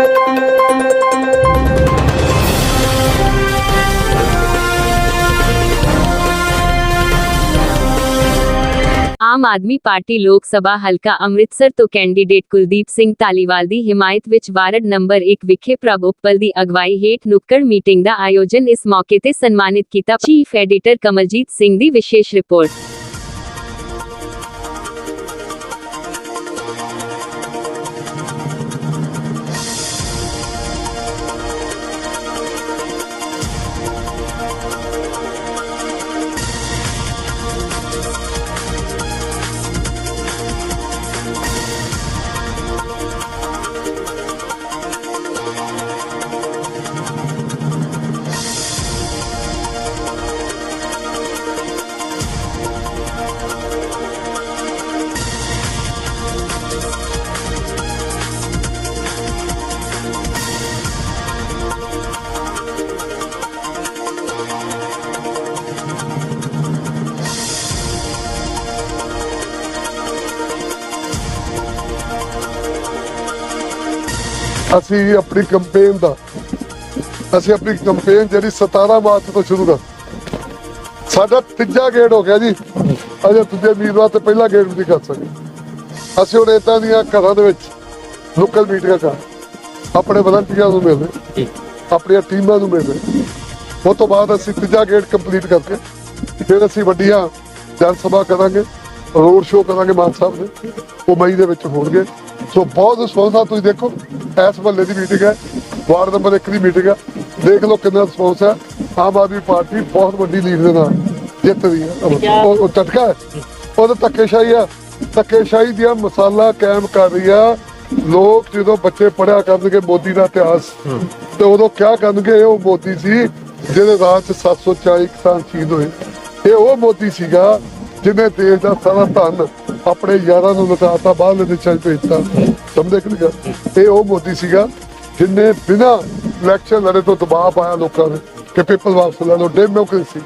ਆਮ Aadmi party ਲੋਕ ਸਭਾ ਹਲਕਾ ਅੰਮ੍ਰਿਤਸਰ ਤੋਂ ਕੈਂਡੀਡੇਟ ਕੁਲਦੀਪ ਸਿੰਘ ਧਾਲੀਵਾਲ ਦੀ ਹਿਮਾਇਤ ਵਿੱਚ ਵਾਰਡ ਨੰਬਰ 1 ਵਿਖੇ ਪ੍ਰਭ ਉਪਲ ਦੀ ਅਗਵਾਈ ਹੇਠ ਨੁੱਕੜ ਮੀਟਿੰਗ ਦਾ ਆਯੋਜਨ ਇਸ ਮੌਕੇ ਤੇ ਸਨਮਾਨਿਤ ਕੀਤਾ ਚੀਫ ਐਡੀਟਰ ਕਮਲਜੀਤ ਸਿੰਘ ਦੀ ਵਿਸ਼ੇਸ਼ ਅਸੀਂ ਆਪਣੀ ਕੰਪੇਨ ਦਾ, ਅਸੀਂ ਆਪਣੀ ਕੰਪੇਨ ਜਿਹੜੀ 17 ਮਾਰਚ ਤੋਂ ਸ਼ੁਰੂ ਕਰ ਸਾਡਾ ਤੀਜਾ ਗੇੜ ਹੋ ਗਿਆ ਜੀ। ਅਜੇ ਦੂਜੇ ਉਮੀਦਵਾਰ ਤੇ ਪਹਿਲਾ ਗੇੜ ਵੀ ਨਹੀਂ ਕਰ ਸਕਦੇ ਅਸੀਂ ਹੁਣ ਏਦਾਂ ਦੀਆਂ ਘਰਾਂ ਦੇ ਵਿੱਚ ਲੋਕਲ ਮੀਟਿੰਗਾਂ ਕਰ ਆਪਣੇ ਵਲੰਟੀਅਰਾਂ ਨੂੰ ਮਿਲਦੇ, ਆਪਣੀਆਂ ਟੀਮਾਂ ਨੂੰ ਮਿਲਦੇ। ਉਸ ਤੋਂ ਬਾਅਦ ਅਸੀਂ ਤੀਜਾ ਗੇੜ ਕੰਪਲੀਟ ਕਰਕੇ ਫਿਰ ਅਸੀਂ ਵੱਡੀਆਂ ਜਨ ਸਭਾ ਕਰਾਂਗੇ ਰੋਡ ਸ਼ੋਅ ਕਰਾਂਗੇ ਮਾਨ ਸਾਹਿਬ ਦੇ। ਉਹ ਮਈ ਦੇ ਵਿੱਚ ਹੋਣਗੇ। ਸੋ ਬਹੁਤ ਰਿਸਪੌਂਸ ਆ ਤੁਸੀਂ ਦੇਖੋ ਇਸ ਮਹੱਲੇ ਦੀ ਮੀਟਿੰਗ ਹੈ। ਵਾਰਡ ਨੰਬਰ 1 ਦੀ ਮੀਟਿੰਗ ਹੈ। ਦੇਖ ਲਓ ਕਿੰਨਾ ਰਿਸਪੌਂਸ ਹੈ। ਆਮ ਆਦਮੀ ਪਾਰਟੀ ਬਹੁਤ ਵੱਡੀ ਲੀਡ ਦੇ ਨਾਲ ਜਿੱਤ ਰਹੀ ਹੈ। ਉਹ ਉਹ ਝਟਕਾ ਹੈ। ਉਹਦਾ ਧੱਕੇਸ਼ਾਹੀ ਆ ਧੱਕੇਸ਼ਾਹੀ ਦੀਆਂ ਮਸਾਲਾ ਕਾਇਮ ਕਰ ਰਹੀ ਆ ਲੋਕ ਜਦੋਂ ਬੱਚੇ ਪੜਿਆ ਕਰਨਗੇ ਮੋਦੀ ਦਾ ਇਤਿਹਾਸ ਤੇ ਉਦੋਂ ਕਿਆ ਕਰਨਗੇ? ਉਹ ਮੋਦੀ ਸੀ ਜਿਹਦੇ ਰਾਜ ਚ 740 ਕਿਸਾਨ ਸ਼ਹੀਦ ਹੋਏ। ਇਹ ਉਹ ਮੋਦੀ ਸੀਗਾ ਜਿਹਨੇ ਦੇਸ਼ ਦਾ ਸਾਰਾ ਧਨ ਆਪਣੇ ਯਾਰਾਂ ਨੂੰ ਲੁਟਾਤਾ ਬਾਹਰਲੇ ਦੇਸ਼ਾਂ 'ਚ ਭੇਜਤਾ। ਸਮਝਦੇ ਕਿ ਨਹੀਂ? ਇਹ ਉਹ ਮੋਦੀ ਸੀਗਾ ਜਿਹਨੇ ਬਿਨਾਂ ਇਲੈਕਸ਼ਨ ਲੜੇ ਤੋਂ ਦਬਾਅ ਪਾਇਆ ਲੋਕਾਂ ਨੇ ਕਿ ਪੀਪਲ ਵਾਪਸ ਲੈ ਲਓ। ਡੈਮੋਕ੍ਰੇਸੀ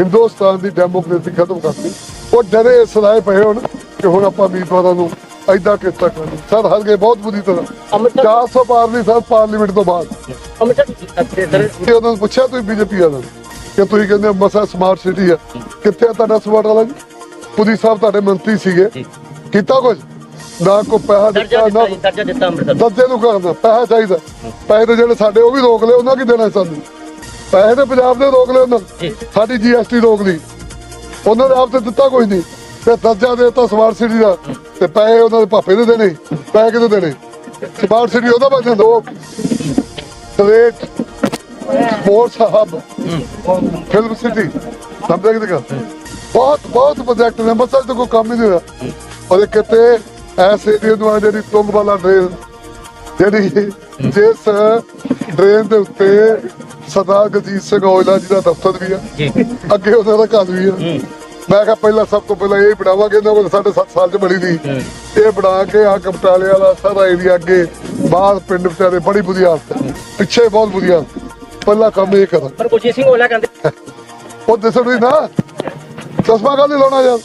ਹਿੰਦੁਸਤਾਨ ਦੀ ਡੈਮੋਕ੍ਰੇਸੀ ਖਤਮ ਕਰਤੀ ਉਹ ਡਰੇ ਇਸ ਲਾਏ ਪਏ ਹੁਣ ਕਿ ਹੁਣ ਆਪਾਂ ਉਮੀਦਵਾਰਾਂ ਨੂੰ ਐਦਾਂ ਕਿਸ ਤਰ੍ਹਾਂ ਕਰਨੀ ਸਰ ਹਰ ਗਏ ਬਹੁਤ ਬੁਰੀ ਤਰ੍ਹਾਂ। ਅੰਮ੍ਰਿਤਸਰ 400 ਪਾਰ ਨਹੀਂ ਸਰ ਪਾਰਲੀਮੈਂਟ ਤੋਂ ਬਾਅਦ। ਤੇ ਉਹਨਾਂ ਨੂੰ ਪੁੱਛਿਆ ਤੁਸੀਂ ਬੀਜੇਪੀ ਵਾਲਿਆਂ ਨੂੰ ਕਿ ਤੁਸੀਂ ਕਹਿੰਦੇ ਮਸਾ ਸਮਾਰਟ ਸਿਟੀ ਆ ਕਿੱਥੇ ਆ ਤੁਹਾਡਾ ਸਮਾਰਟ ਵਾਲਾ ਜੀ? ਪੁਦੀ ਸਾਹਿਬ ਤੁਹਾਡੇ ਮੰਤਰੀ ਸੀਗੇ। ਕੀਤਾ ਕੁਝ? ਨਾ ਕੋ ਪੈਸਾ ਦਰਜਾ ਦਿੱਤਾ ਨਾ ਦਰਜਾ ਦਿੱਤਾ ਅੰਮ੍ਰਿਤਸਰ। ਦੱਦੇ ਨੂੰ ਕਰਨਾ ਪੈਸਾ ਚਾਹੀਦਾ। ਪੈਸੇ ਤੇ ਜਿਹੜੇ ਸਾਡੇ ਉਹ ਵੀ ਰੋਕ ਲਏ ਉਹਨਾਂ ਕੀ ਦੇਣਾ ਸਾਨੂੰ? ਪੈਸੇ ਤੇ ਪੰਜਾਬ ਦੇ ਰੋਕ ਲਏ ਉਹਨਾਂ। ਸਾਡੀ ਜੀਐਸਟੀ ਰੋਕ ਲਈ। ਉਹਨਾਂ ਨੇ ਆਪ ਤੇ ਦਿੱਤਾ ਕੋਈ ਨਹੀਂ। ਤੇ ਦਰਜਾ ਦੇਤਾ ਸਮਾਰਟ ਸਿਟੀ ਦਾ। ਤੇ ਪੈਸੇ ਉਹਨਾਂ ਦੇ ਪਾਪੇ ਦੇ ਦੇਣੇ। ਪੈਸੇ ਕਿਹਦੇ ਦੇਣੇ? ਸਮਾਰਟ ਸਿਟੀ ਉਹਦਾ ਜਾਂਦਾ ਉਹ state sports hub film city. ਸਮਝੇ ਗੱਲ ਬਹੁਤ ਬਹੁਤ ਪ੍ਰੋਜੈਕਟ ਨੇ ਮਸਲ ਤੇ ਕੋਈ ਕੰਮ ਹੀ ਨਹੀਂ ਹੋਇਆ। ਔਰ ਇਹ ਕਿਤੇ ਐਸੇ ਏਰੀਆ ਨੂੰ ਆ ਜਿਹੜੀ ਤੁੰਗ ਵਾਲਾ ਡਰੇਨ ਜਿਹੜੀ ਜਿਸ ਡਰੇਨ ਦੇ ਉੱਤੇ ਸਰਦਾਰ ਗਜੀਤ ਸਿੰਘ ਔਜਲਾ ਜੀ ਦਾ ਦਫ਼ਤਰ ਵੀ ਆ ਜੀ। ਅੱਗੇ ਉਹਨਾਂ ਦਾ ਘਰ ਵੀ ਆ। ਮੈਂ ਕਿਹਾ ਪਹਿਲਾਂ ਸਭ ਤੋਂ ਪਹਿਲਾਂ ਇਹ ਬਣਾਵਾਂਗੇ ਇਹਨਾਂ ਕੋਲ ਸਾਡੇ 7 ਸਾਲ ਚ ਬਣੀ ਸੀ ਇਹ ਬਣਾ ਕੇ ਆ ਕਪਟਾਲੇ ਵਾਲਾ ਸਾਰਾ ਏਰੀਆ ਅੱਗੇ ਬਾਹਰ ਪਿੰਡ ਵਿਚਾਰੇ ਬੜੀ ਬੁਰੀ ਹਾਲਤ। ਪਿੱਛੇ ਬਹੁਤ ਬੁਰੀ ਹਾਲਤ। ਪਹਿਲਾ ਕੰਮ ਇਹ ਕਰਾਂ। ਪਰ ਕੁਲਜੀਤ ਸਿੰਘ ਹੋਲਾ ਕਹਿੰਦੇ ਉਹ ਦਿਸਣ ਵੀ ਨਾ। ਚਸ਼ਮਾ ਕਾਹਦੇ ਲਾਉਣਾ ਯਾਰ?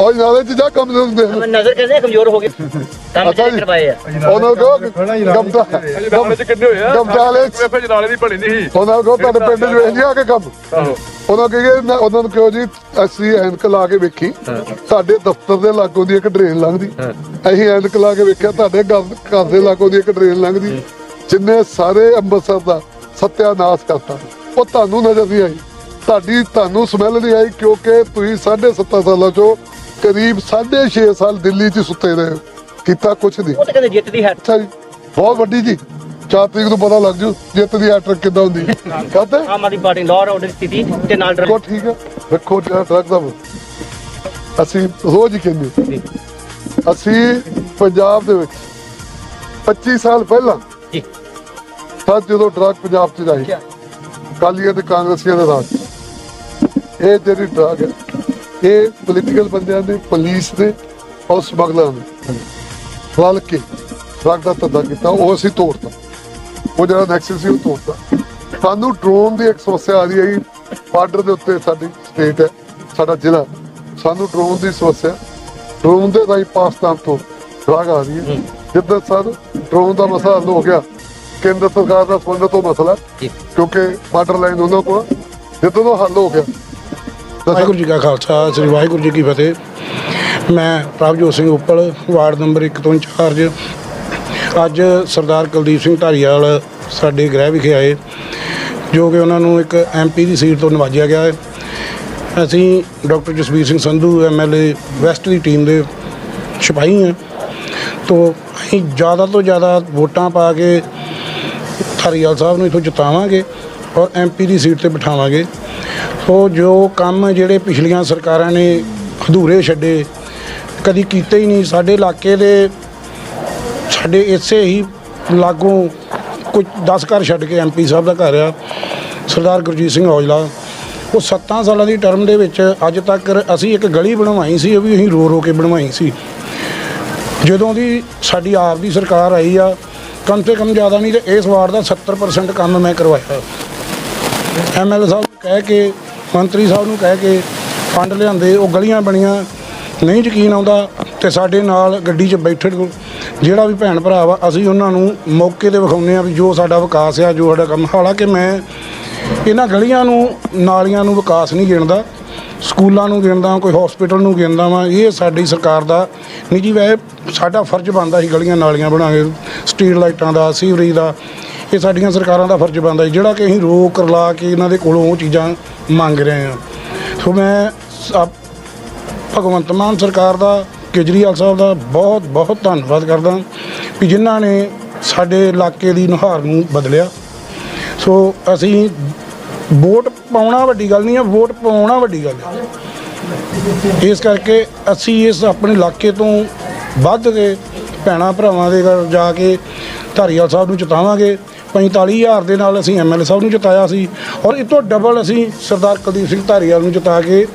ਉਹ ਨਾਲੇ ਚ ਜਾ ਕੰਮ ਦੇ ਹੁੰਦੇ ਮੈਂ ਨਜ਼ਰ ਕਹਿੰਦੇ ਕਮਜ਼ੋਰ ਹੋ ਗਏ। ਕੰਮ ਅੱਛਾ। ਕਰਵਾਏ ਆ। ਉਹਨਾਂ ਕੋ ਗਮਟਾ ਜਨਾਲੇ ਚ ਕਿੰਨੇ ਹੋਏ ਆ? ਗਮਟਾਲੇ ਫਿਰ ਜਨਾਲੇ ਦੀ ਬਣੀ ਨਹੀਂ ਸੀ। ਉਹਨਾਂ ਕੋ ਤੁਹਾਡੇ ਪਿੰਡ ਚ ਵੇਖ ਲਿਆ ਕੇ ਕੰਮ। ਆਹੋ। ਉਹਨਾਂ ਕਹੇ ਉਹਨਾਂ ਨੂੰ ਕਿਹਾ ਜੀ ਅਸੀਂ ਐਨਕ ਲਾ ਕੇ ਵੇਖੀ। ਸਾਡੇ ਦਫ਼ਤਰ ਦੇ ਲਾਗੋਂ ਦੀ ਇੱਕ ਡਰੇਨ ਲੰਘਦੀ। ਅਸੀਂ ਐਨਕ ਲਾ ਕੇ ਵੇਖਿਆ ਤੁਹਾਡੇ ਘਰ ਘਰ ਦੇ ਲਾਗੋਂ ਦੀ ਇੱਕ ਡਰੇਨ ਲੰਘਦੀ। ਜਿੰਨੇ ਸਾਰੇ ਅੰਮ੍ਰਿਤਸਰ ਦਾ ਸਤਿਆਨਾਸ਼ ਕਰਤਾ। ਉਹ ਤੁਹਾਨੂੰ ਨਜ਼ਰ ਨਹੀਂ ਆਈ। ਤੁਹਾਡੀ ਤੁਹਾਨੂੰ ਸਮੈਲ ਨਹੀਂ ਆਈ ਕਿਉਂਕਿ ਤੁਸੀਂ 7.5 ਸਾਲਾਂ ਚੋਂ ਕਰੀਬ 6.5 ਸਾਲ ਦਿੱਲੀ 'ਚ ਸੁੱਤੇ ਰਹੇ। ਕੀਤਾ ਕੁਛ ਨਹੀਂ। ਉਹ ਤਾਂ ਕਹਿੰਦੇ ਜਿੱਤ ਦੀ ਹੈ ਅੱਛਾ ਜੀ ਬਹੁਤ ਵੱਡੀ ਜੀ। ਚਾਰ ਤਰੀਕ ਨੂੰ ਪਤਾ ਲੱਗ ਜੂ ਜਿੱਤ ਦੀ ਹੈਟ੍ਰਿਕ ਕਿੱਦਾਂ ਹੁੰਦੀ ਕਹਤੇ ਆਮ ਆਦਮੀ ਪਾਰਟੀ ਲਾਅ ਆਰਡਰ ਸਥਿਤੀ ਤੇ ਨਾਲ ਦੇਖੋ ਠੀਕ ਹੈ। ਵੇਖੋ ਜਿਹੜਾ ਟਰੱਕ ਦਾ ਅਸੀਂ ਰੋਜ਼ ਹੀ ਕਹਿੰਦੇ ਅਸੀਂ ਪੰਜਾਬ ਦੇ ਵਿੱਚ 25 ਸਾਲ ਪਹਿਲਾਂ ਜੀ। ਸੱਚ ਜਦੋਂ ਡਰੱਗ ਪੰਜਾਬ 'ਚ ਜਾਈ ਕਾਲੀਆਂ ਤੇ ਕਾਂਗਰਸੀਆਂ ਦੇ ਰਾਜ। ਇਹ ਜਿਹੜੀ ਡਰੱਗ ਹੈ ਇਹ ਪੋਲੀਟੀਕਲ ਬੰਦਿਆਂ ਨੇ ਪੁਲਿਸ ਨੇ ਔਰ ਸਮਗਲਰਾਂ ਨੇ ਰਲ ਕੇ ਡਰੱਗ ਦਾ ਧੰਦਾ ਕੀਤਾ ਉਹ ਅਸੀਂ ਤੋੜਤਾ। ਉਹ ਜਿਹੜਾ ਨੈਕਸਸ ਸੀ ਉਹ ਤੋੜਤਾ। ਸਾਨੂੰ ਡਰੋਨ ਦੀ ਇੱਕ ਸਮੱਸਿਆ ਆ ਰਹੀ ਹੈ ਬਾਰਡਰ ਦੇ ਉੱਤੇ ਸਾਡੀ ਸਟੇਟ ਹੈ ਸਾਡਾ ਜ਼ਿਲ੍ਹਾ। ਸਾਨੂੰ ਡਰੋਨ ਦੀ ਸਮੱਸਿਆ ਡਰੋਨ ਦੇ ਰਾਹੀਂ ਪਾਕਿਸਤਾਨ ਤੋਂ ਡਰੱਗ ਆ ਰਹੀ ਹੈ। ਜਿੱਦਾਂ ਸਰ ਡਰੋਨ ਦਾ ਮਸਲਾ ਹੱਲ ਹੋ ਗਿਆ। ਕੇਂਦਰ ਸਰਕਾਰ ਦਾ ਸੰਬੰਧਿਤ ਉਹ ਮਸਲਾ। ਕਿਉਂਕਿ ਬਾਰਡਰ ਲਾਈਨ ਉਹਨਾਂ ਕੋਲ। ਜਦੋਂ ਉਹ ਹੱਲ ਹੋ ਗਿਆ ਵਾਹਿਗੁਰੂ ਜੀ ਕਾ ਖਾਲਸਾ, ਸ੍ਰੀ ਵਾਹਿਗੁਰੂ ਜੀ ਕੀ ਫਤਿਹ। ਮੈਂ ਪ੍ਰਭਜੋਤ ਸਿੰਘ ਉੱਪਲ, ਵਾਰਡ ਨੰਬਰ 1 ਤੋਂ ਇੰਚਾਰਜ। ਅੱਜ ਸਰਦਾਰ ਕੁਲਦੀਪ ਸਿੰਘ ਧਾਰੀਵਾਲ ਸਾਡੇ ਗ੍ਰਹਿ ਵਿਖੇ ਆਏ, ਜੋ ਕਿ ਉਹਨਾਂ ਨੂੰ ਇੱਕ ਐਮਪੀ ਦੀ ਸੀਟ ਤੋਂ ਨਵਾਜਿਆ ਗਿਆ ਹੈ। ਅਸੀਂ doctor Jasvir Singh Sandhu MLA west ਦੀ ਟੀਮ ਦੇ ਸਿਪਾਹੀ ਹਾਂ। ਤੋਂ ਅਸੀਂ ਜ਼ਿਆਦਾ ਤੋਂ ਜ਼ਿਆਦਾ ਵੋਟਾਂ ਪਾ ਕੇ ਧਾਰੀਵਾਲ ਸਾਹਿਬ ਨੂੰ ਇਥੋਂ ਜਿਤਾਵਾਂਗੇ ਔਰ ਐਮਪੀ ਦੀ ਸੀਟ ਤੇ ਬਿਠਾਵਾਂਗੇ। ਉਹ ਜੋ ਕੰਮ ਜਿਹੜੇ ਪਿਛਲੀਆਂ ਸਰਕਾਰਾਂ ਨੇ ਅਧੂਰੇ ਛੱਡੇ, ਕਦੀ ਕੀਤੇ ਹੀ ਨਹੀਂ। ਸਾਡੇ ਇਲਾਕੇ ਦੇ, ਸਾਡੇ ਇਸੇ ਹੀ ਲਾਗੋਂ ਕੁਝ 10 ਘਰ ਛੱਡ ਕੇ ਐਮਪੀ ਸਾਹਿਬ ਦਾ ਘਰ ਆ, ਸਰਦਾਰ ਗੁਰਜੀਤ ਸਿੰਘ ਔਜਲਾ। ਉਹ 7 ਸਾਲਾਂ ਦੀ ਟਰਮ ਦੇ ਵਿੱਚ ਅੱਜ ਤੱਕ ਅਸੀਂ ਇੱਕ ਗਲੀ ਬਣਵਾਈ ਸੀ, ਉਹ ਵੀ ਅਸੀਂ ਰੋ ਰੋ ਕੇ ਬਣਵਾਈ ਸੀ। ਜਦੋਂ ਦੀ ਸਾਡੀ ਆਪ ਦੀ ਸਰਕਾਰ ਆਈ ਆ, ਕਮ ਸੇ ਕਮ ਜ਼ਿਆਦਾ ਨਹੀਂ ਤੇ ਇਸ ਵਾਰ ਦਾ 70% ਕੰਮ ਮੈਂ ਕਰਵਾਇਆ। ਐਮਐਲਏ ਸਾਹਿਬ ਨੂੰ ਕਹਿ ਕੇ ਮੰਤਰੀ ਸਾਹਿਬ ਨੂੰ ਕਹਿ ਕੇ ਫੰਡ ਲਿਆਂਦੇ, ਉਹ ਗਲੀਆਂ ਬਣੀਆਂ, ਨਹੀਂ ਯਕੀਨ ਆਉਂਦਾ ਤੇ ਸਾਡੇ ਨਾਲ ਗੱਡੀ 'ਚ ਬੈਠਣ ਜਿਹੜਾ ਵੀ ਭੈਣ ਭਰਾ ਵਾ, ਅਸੀਂ ਉਹਨਾਂ ਨੂੰ ਮੌਕੇ ਤੇ ਵਿਖਾਉਂਦੇ ਆ ਵੀ ਜੋ ਸਾਡਾ ਵਿਕਾਸ ਆ, ਜੋ ਸਾਡਾ ਕੰਮ, ਹਾਲਾਂਕਿ ਮੈਂ ਇਹਨਾਂ ਗਲੀਆਂ ਨੂੰ, ਨਾਲੀਆਂ ਨੂੰ ਵਿਕਾਸ ਨਹੀਂ ਗਿਣਦਾ, ਸਕੂਲਾਂ ਨੂੰ ਗਿਣਦਾ, ਕੋਈ ਹਸਪੀਟਲ ਨੂੰ ਗਿਣਦਾ ਵਾਂ, ਇਹ ਸਾਡੀ ਸਰਕਾਰ ਦਾ ਨਿੱਜੀ ਵੈ ਸਾਡਾ ਫਰਜ਼ ਬਣਦਾ ਸੀ ਗਲੀਆਂ, ਨਾਲੀਆਂ ਬਣਾ ਕੇ ਸਟਰੀਟ ਲਾਈਟਾਂ ਦਾ, ਸੀਵਰੇਜ ਦਾ। ਇਹ ਸਾਡੀਆਂ ਸਰਕਾਰਾਂ ਦਾ ਫਰਜ਼ ਬਣਦਾ ਸੀ ਜਿਹੜਾ ਕਿ ਅਸੀਂ ਰੋਕ ਰਲਾ ਕੇ ਇਹਨਾਂ ਦੇ ਕੋਲੋਂ ਉਹ ਚੀਜ਼ਾਂ ਮੰਗ ਰਹੇ ਹਾਂ। ਸੋ ਮੈਂ ਸ- ਭਗਵੰਤ ਮਾਨ ਸਰਕਾਰ ਦਾ, ਕੇਜਰੀਵਾਲ ਸਾਹਿਬ ਦਾ ਬਹੁਤ ਬਹੁਤ ਧੰਨਵਾਦ ਕਰਦਾ ਵੀ ਜਿਨ੍ਹਾਂ ਨੇ ਸਾਡੇ ਇਲਾਕੇ ਦੀ ਨੁਹਾਰ ਨੂੰ ਬਦਲਿਆ। ਸੋ ਅਸੀਂ ਵੋਟ ਪਾਉਣਾ ਵੱਡੀ ਗੱਲ ਨਹੀਂ ਹੈ, ਵੋਟ ਪਾਉਣਾ ਵੱਡੀ ਗੱਲ ਹੈ। ਇਸ ਕਰਕੇ ਅਸੀਂ ਇਸ ਆਪਣੇ ਇਲਾਕੇ ਤੋਂ ਵੱਧ ਕੇ ਭੈਣਾਂ ਭਰਾਵਾਂ ਦੇ ਘਰ ਜਾ ਕੇ ਧਾਰੀਵਾਲ ਸਾਹਿਬ ਨੂੰ ਜਿਤਾਵਾਂਗੇ। 45000 ਦੇ ਨਾਲ ਅਸੀਂ ਐਮਐਲਏ ਸਾਹਿਬ ਨੂੰ ਜਿਤਾਇਆ ਸੀ। ਔਰ ਇਹ ਤੋਂ ਡਬਲ ਅਸੀਂ ਸਰਦਾਰ ਕੁਲਦੀਪ ਸਿੰਘ ਧਾਰੀਵਾਲ ਨੂੰ ਜਿਤਾ ਕੇ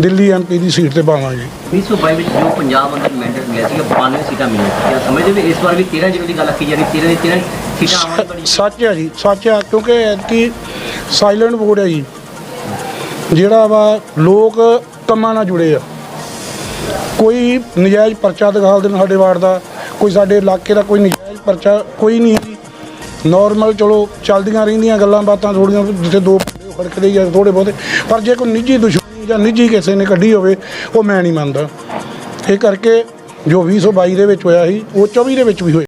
ਦਿੱਲੀ ਐਮਪੀ ਦੀ ਸੀਟ ਤੇ ਪਾਵਾਂਗੇ। 1922 ਵਿੱਚ ਜੋ ਪੰਜਾਬ ਅੰਦਰ ਮੈਂਡੇਟ ਮਿਲਿਆ ਸੀਗਾ 92 ਸੀਟਾਂ ਮਿਲੀਆਂ ਸੀ। ਸਮਝਦੇ ਵੀ ਇਸ ਵਾਰ ਵੀ 13 ਜ਼ਿਲ੍ਹੇ ਦੀ ਗੱਲ ਆਖੀ ਜਾ ਰਹੀ 13 ਦੇ 13 ਸੀਟਾਂ ਆਉਣ ਬੜੀ ਸੱਚ ਹੈ ਜੀ ਸੱਚ ਹੈ ਕਿਉਂਕਿ ਐਤਕੀ ਸਾਇਲੈਂਟ ਵੋਟ ਹੈ ਜੀ। ਜਿਹੜਾ ਵਾ ਲੋਕ ਕੰਮਾਂ ਨਾਲ ਜੁੜੇ ਆ। ਕੋਈ ਨਜਾਇਜ਼ ਪਰਚਾ ਦਿਖਾਲ ਦੇਣ ਸਾਡੇ ਵਾਰਡ ਦਾ ਕੋਈ ਸਾਡੇ ਇਲਾਕੇ ਦਾ ਕੋਈ ਪਰਚਾ ਕੋਈ ਨਹੀਂ ਹੈ ਜੀ। ਨਾਰਮਲ ਚਲੋ ਚੱਲਦੀਆਂ ਰਹਿੰਦੀਆਂ ਗੱਲਾਂ ਬਾਤਾਂ ਥੋੜੀਆਂ, ਜਿੱਥੇ ਦੋ ਭਾਂਡੇ ਖੜਕਦੇ ਜਾਂ ਥੋੜੇ ਬਹੁਤੇ। ਪਰ ਜੇ ਕੋਈ ਨਿੱਜੀ ਦੁਸ਼ਮਣੀ ਜਾਂ ਨਿੱਜੀ ਕਿਸੇ ਨੇ ਕੱਢੀ ਹੋਵੇ, ਉਹ ਮੈਂ ਨਹੀਂ ਮੰਨਦਾ। ਇਹ ਕਰਕੇ ਜੋ 2022 ਦੇ ਵਿੱਚ ਹੋਇਆ ਸੀ, ਉਹ 24 ਦੇ ਵਿੱਚ ਵੀ ਹੋਇਆ।